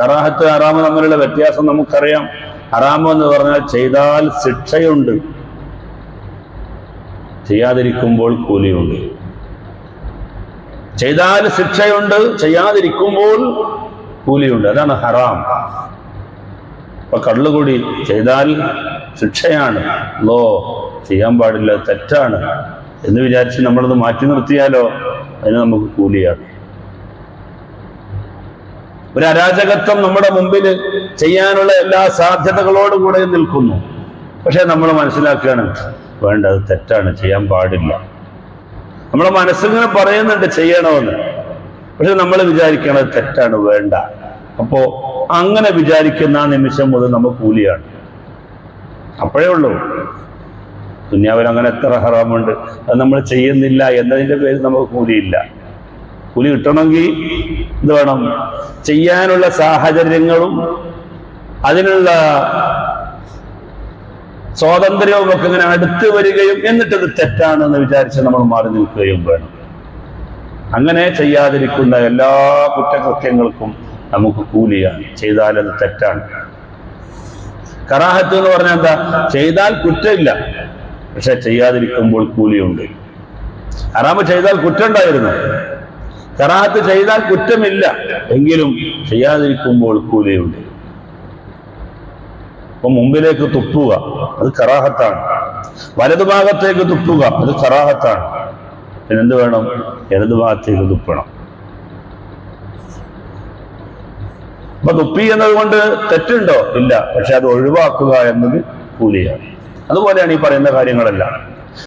കറാഹത്ത് ഹറാമ് തമ്മിലുള്ള വ്യത്യാസം നമുക്കറിയാം. ഹറാമ് എന്ന് പറഞ്ഞാൽ ചെയ്താൽ ശിക്ഷയുണ്ട്. ചെയ്യാതിരിക്കുമ്പോൾ കൂലിയുണ്ട്. ചെയ്താൽ ശിക്ഷയുണ്ട് ചെയ്യാതിരിക്കുമ്പോൾ കൂലിയുണ്ട്. അതാണ് ഹറാം. ഇപ്പൊ കള്ളുകൂടി ചെയ്താൽ ശിക്ഷയാണ്. ലോ ചെയ്യാൻ പാടില്ല തെറ്റാണ്. എന്ന് വിചാരിച്ച് നമ്മളത് മാറ്റി നിർത്തിയാലോ? അതിന് നമുക്ക് കൂലിയാണ്. ഒരു അരാജകത്വം നമ്മുടെ മുമ്പിൽ ചെയ്യാനുള്ള എല്ലാ സാധ്യതകളോടും കൂടെ നിൽക്കുന്നു. പക്ഷെ നമ്മൾ മനസ്സിലാക്കുകയാണ് വേണ്ട അത് തെറ്റാണ് ചെയ്യാൻ പാടില്ല. നമ്മളെ മനസ്സിങ്ങനെ പറയുന്നുണ്ട് ചെയ്യണമെന്ന്. പക്ഷെ നമ്മൾ വിചാരിക്കണത് തെറ്റാണ് വേണ്ട. അപ്പോ അങ്ങനെ വിചാരിക്കുന്ന ആ നിമിഷം മുതൽ നമ്മൾ കൂലിയാണ്. അപ്പോഴേ ഉള്ളൂ. ദുന്യാവിൽ അങ്ങനെ എത്ര ഹറാമുണ്ട്. അത് നമ്മൾ ചെയ്യുന്നില്ല എന്നതിന്റെ പേരിൽ നമുക്ക് കൂലിയില്ല. കൂലി കിട്ടണമെങ്കിൽ എന്ത് വേണം. ചെയ്യാനുള്ള സാഹചര്യങ്ങളും അതിനുള്ള സ്വാതന്ത്ര്യവും ഒക്കെ ഇങ്ങനെ അടുത്ത് വരികയും എന്നിട്ടത് തെറ്റാണെന്ന് വിചാരിച്ച് നമ്മൾ മാറി നിൽക്കുകയും വേണം. അങ്ങനെ ചെയ്യാതിരിക്കുന്ന എല്ലാ കുറ്റകൃത്യങ്ങൾക്കും നമുക്ക് കൂലിയാണ്. ചെയ്താൽ അത് തെറ്റാണ്. കറാഹത്ത് എന്ന് പറഞ്ഞാൽ എന്താ? ചെയ്താൽ കുറ്റമില്ല. പക്ഷെ ചെയ്യാതിരിക്കുമ്പോൾ കൂലിയുണ്ട്. ഹറാമ് ചെയ്താൽ കുറ്റം ഉണ്ടായിരുന്നു കറാഹത്ത് ചെയ്താൽ കുറ്റമില്ല. എങ്കിലും ചെയ്യാതിരിക്കുമ്പോൾ കൂലിയുണ്ട്. അപ്പൊ മുമ്പിലേക്ക് തുപ്പുക അത് കറാഹത്താണ്. വലതുഭാഗത്തേക്ക് തുപ്പുക അത് കറാഹത്താണ്. പിന്നെന്ത് വേണം? ഇടതുഭാഗത്തേക്ക് തുപ്പണം. അപ്പൊ തുപ്പി എന്നത് കൊണ്ട് തെറ്റുണ്ടോ? ഇല്ല. പക്ഷെ അത് ഒഴിവാക്കുക എന്നത് കൂലിയാണ്. അതുപോലെയാണ് ഈ പറയുന്ന കാര്യങ്ങളെല്ലാം.